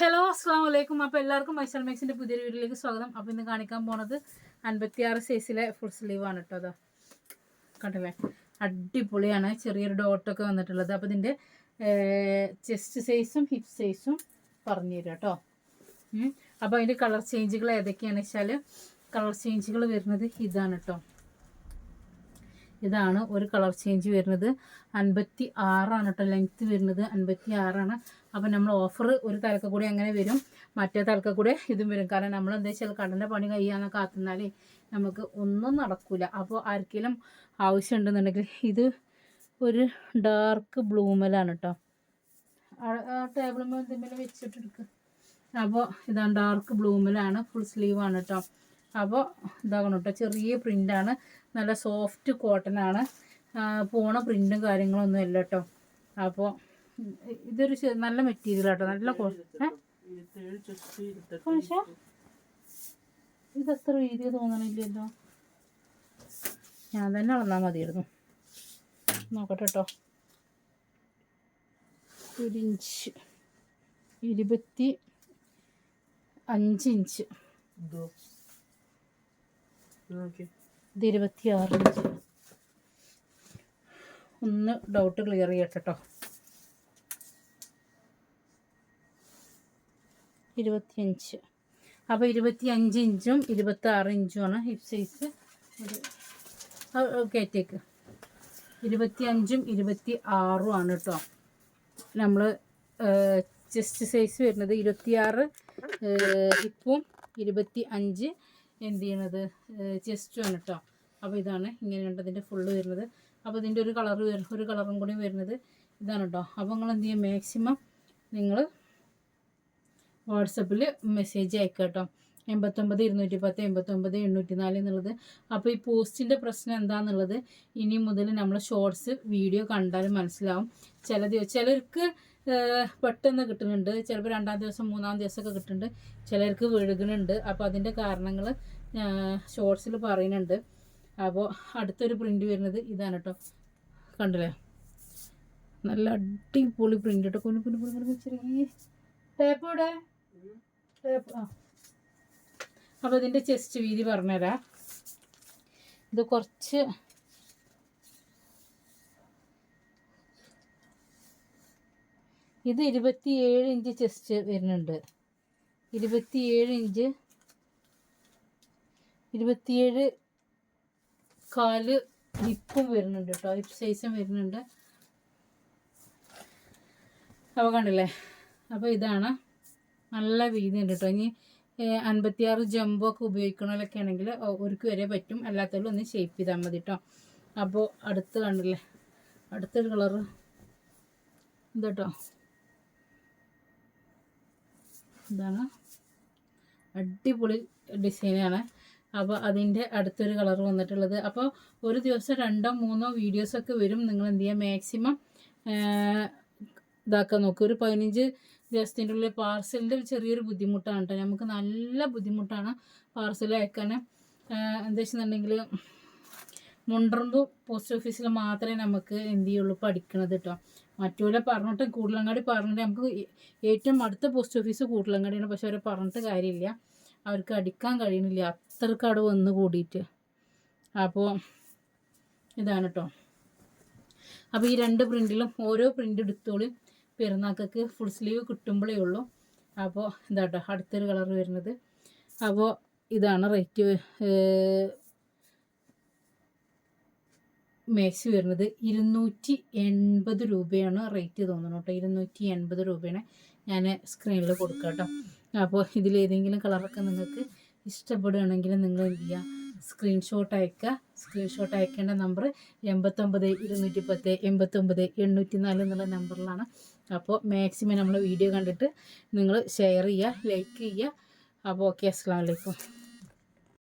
Hello അസ്സാം വലൈക്കും അപ്പോൾ എല്ലാവർക്കും മൈസൽ മേക്സിന്റെ പുതിയൊരു വീഡിയോയിലേക്ക് സ്വാഗതം. അപ്പോൾ ഇന്ന് കാണിക്കാൻ പോണത് അൻപത്തിയാറ് സൈസിലെ ഫുൾ സ്ലീവ് ആണ് കേട്ടോ അതാ കണ്ടില്ലേ? അടിപൊളിയാണ്. ചെറിയൊരു ഡോട്ടൊക്കെ വന്നിട്ടുള്ളത്. അപ്പോൾ ഇതിന്റെ ചെസ്റ്റ് സൈസും ഹിപ്പ് സൈസും പറഞ്ഞു തരാം കേട്ടോ അപ്പോൾ അതിന്റെ കളർ ചേഞ്ചുകൾ ഏതൊക്കെയാണെന്ന് വെച്ചാൽ കളർ ചേഞ്ചുകൾ വരുന്നത് ഇതാണ് കേട്ടോ ഇതാണ് ഒരു കളർ ചേഞ്ച് വരുന്നത്. അൻപത്തി ആറാണ് കേട്ടോ ലെങ്ത്ത് വരുന്നത്. അൻപത്തി ആറാണ് അപ്പം നമ്മൾ ഓഫർ ഒരു തലക്ക കൂടി അങ്ങനെ വരും. മറ്റേ തലക്ക കൂടെ ഇതും വരും. കാരണം നമ്മൾ എന്താ വെച്ചാൽ കടന്റെ പണി കഴിയാന്ന് കാത്തുന്നാലേ നമുക്ക് ഒന്നും നടക്കില്ല അപ്പോൾ ആർക്കെങ്കിലും ആവശ്യമുണ്ടെന്നുണ്ടെങ്കിൽ ഇത് ഒരു ഡാർക്ക് ബ്ലൂമലാണ് കേട്ടോ. ടേബിൾ മേൽ വെച്ചിട്ട് എടുക്കുക അപ്പോൾ ഇതാണ് ഡാർക്ക് ബ്ലൂമിലാണ് ഫുൾ സ്ലീവാണ് കേട്ടോ. അപ്പോൾ ഇതാകണം കേട്ടോ ചെറിയ പ്രിന്റാണ് നല്ല സോഫ്റ്റ് കോട്ടൺ ആണ്. പോണ പ്രിന്റും കാര്യങ്ങളൊന്നും ഇല്ല കേട്ടോ അപ്പോൾ ഇതൊരു നല്ല മെറ്റീരിയൽ കേട്ടോ നല്ല? പക്ഷേ ഇതത്ര വീതി തോന്നണില്ലല്ലോ. ഞാൻ തന്നെ അളന്നാൽ മതിയായിരുന്നു. നോക്കട്ടെ കേട്ടോ ഒരു ഇഞ്ച് ഇരുപത്തി അഞ്ച് ഇഞ്ച് ഇത് ഒന്ന് ഡൗട്ട് ക്ലിയർ ചെയ്യട്ടെ കേട്ടോ ഇരുപത്തിയഞ്ച്. അപ്പോൾ ഇരുപത്തി അഞ്ച് ഇഞ്ചും ഇരുപത്തി ആറ് ഇഞ്ചുമാണ് ഹിപ് സൈസ് ഒരു ഇരുപത്തി അഞ്ചും ഇരുപത്തി ആറും ആണ് കേട്ടോ നമ്മൾ ചെസ്റ്റ് സൈസ് വരുന്നത് ഇരുപത്തിയാറ് ഹിപ്പും ഇരുപത്തി അഞ്ച് എന്ത് ചെയ്യണത് ആണ് കേട്ടോ അപ്പോൾ ഇതാണ് ഇങ്ങനെയുണ്ട് ഇതിന്റെ ഫുള്ള് വരുന്നത്. അപ്പോൾ ഇതിന്റെ ഒരു കളർ ഒരു കളറും കൂടി വരുന്നത് ഇതാണ് കേട്ടോ അപ്പോൾ നിങ്ങൾ എന്ത് ചെയ്യും മാക്സിമം നിങ്ങൾ വാട്സപ്പിൽ മെസ്സേജ് അയക്കുക കേട്ടോ എൺപത്തൊമ്പത് ഇരുന്നൂറ്റി പത്ത് എൺപത്തൊമ്പത് എണ്ണൂറ്റി നാല് എന്നുള്ളത്. അപ്പോൾ ഈ പോസ്റ്റിന്റെ പ്രശ്നം എന്താണെന്നുള്ളത് ഇനി മുതൽ നമ്മൾ ഷോർട്സ് വീഡിയോ കണ്ടാലും മനസ്സിലാവും. ചില ചിലർക്ക് പെട്ടെന്ന് കിട്ടുന്നുണ്ട്. ചിലപ്പോൾ രണ്ടാം ദിവസം മൂന്നാം ദിവസമൊക്കെ കിട്ടുന്നുണ്ട്. ചിലർക്ക് വിഴുകുന്നുണ്ട്. അപ്പോൾ അതിന്റെ കാരണങ്ങൾ ഷോർട്സിൽ പറയുന്നുണ്ട്. അപ്പോൾ അടുത്തൊരു പ്രിന്റ് വരുന്നത് ഇതാണ് കേട്ടോ കണ്ടില്ലേ? നല്ല അടിപൊളി പ്രിന്റ് കേട്ടോ കുഞ്ഞു കുഞ്ഞു കുഞ്ഞു ചെറിയ ടേപ്പ് ഇവിടെ ടേപ്പ് ആ. അപ്പോൾ ഇതിന്റെ ചെസ്റ്റ് വീതി പറഞ്ഞുതരാം. ഇത് കുറച്ച് ഇത് ഇരുപത്തിയേഴ് ഇഞ്ച് ചെസ്റ്റ് വരുന്നുണ്ട്. ഇരുപത്തിയേഴ് ഇഞ്ച് ഇരുപത്തിയേഴ് കാൽ ഹിപ്പും വരുന്നുണ്ട് കേട്ടോ. ഹിപ്പ് സൈസും വരുന്നുണ്ട്. അപ്പോൾ കണ്ടില്ലേ? അപ്പോൾ ഇതാണ് നല്ല വീതി ഉണ്ട് കേട്ടോ. ഇനി അൻപത്തിയാറ് ജമ്പോ ഒക്കെ ഉപയോഗിക്കണമല്ലൊക്കെ ആണെങ്കിൽ ഒരുക്ക് വരെ പറ്റും. അല്ലാത്തവരും ഒന്ന് ഷേപ്പ് ചെയ്താൽ മതി കേട്ടോ. അപ്പോൾ അടുത്ത് കണ്ടില്ലേ? അടുത്തൊരു കളറ് ഇതട്ടോ. ഇതാണ്. അടിപൊളി ഡിസൈനാണ്. അപ്പോൾ അതിന്റെ അടുത്തൊരു കളർ വന്നിട്ടുള്ളത്. അപ്പോൾ ഒരു ദിവസം രണ്ടോ മൂന്നോ വീഡിയോസൊക്കെ വരും. നിങ്ങൾ എന്ത് ചെയ്യുക മാക്സിമം ഇതാക്കാൻ നോക്കുക ഒരു പതിനഞ്ച് ദിവസത്തിന്റെ ഉള്ളിൽ പാർസലിന്റെ ചെറിയൊരു ബുദ്ധിമുട്ടാണ് കേട്ടോ നമുക്ക് നല്ല ബുദ്ധിമുട്ടാണ് പാർസൽ അയക്കാൻ എന്താ വെച്ചിട്ടുണ്ടെങ്കിൽ മുണ്ടറമ്പ് പോസ്റ്റ് ഓഫീസിൽ മാത്രമേ നമുക്ക് എന്ത് ചെയ്യുള്ളൂ പഠിക്കണത് കേട്ടോ മറ്റുപോലെ പറഞ്ഞിട്ട് കൂടലങ്ങാടി പറഞ്ഞിട്ട് നമുക്ക് ഏറ്റവും അടുത്ത പോസ്റ്റ് ഓഫീസ് കൂടലങ്ങാടിയാണ്. പക്ഷെ അവരെ പറഞ്ഞിട്ട് കാര്യമില്ല. അവർക്ക് അടിക്കാൻ കഴിയണില്ല അത്രയ്ക്ക് അവിടെ വന്ന് കൂടിയിട്ട്. അപ്പോൾ ഇതാണ് കേട്ടോ അപ്പോൾ ഈ രണ്ട് പ്രിന്റിലും ഓരോ പ്രിന്റ് എടുത്തോളും. പെരുന്നാക്കൾക്ക് ഫുൾ സ്ലീവ് കിട്ടുമ്പോഴേ ഉള്ളൂ. അപ്പോൾ ഇതാട്ടോ അടുത്തൊരു കളർ വരുന്നത്. അപ്പോൾ ഇതാണ് റേറ്റ് മാക്സി വരുന്നത് ഇരുന്നൂറ്റി എൺപത് രൂപയാണ് റേറ്റ് തോന്നുന്നു കേട്ടോ. ഇരുന്നൂറ്റി എൺപത് രൂപയാണ് ഞാൻ സ്ക്രീനിൽ കൊടുക്കാം കേട്ടോ. അപ്പോൾ ഇതിലേതെങ്കിലും കളറൊക്കെ നിങ്ങൾക്ക് ഇഷ്ടപ്പെടുകയാണെങ്കിൽ നിങ്ങൾ എന്ത് ചെയ്യുക? സ്ക്രീൻഷോട്ട് അയക്കുക. സ്ക്രീൻഷോട്ട് അയക്കേണ്ട നമ്പർ എൺപത്തൊമ്പത് ഇരുന്നൂറ്റി പത്ത് എൺപത്തൊമ്പത് എണ്ണൂറ്റി നാല് എന്നുള്ള നമ്പറിലാണ് അപ്പോൾ മാക്സിമം നമ്മൾ വീഡിയോ കണ്ടിട്ട് നിങ്ങൾ ഷെയർ ചെയ്യുക ലൈക്ക് ചെയ്യുക. അപ്പോൾ ഓക്കെ അസ്സാം വലൈക്കും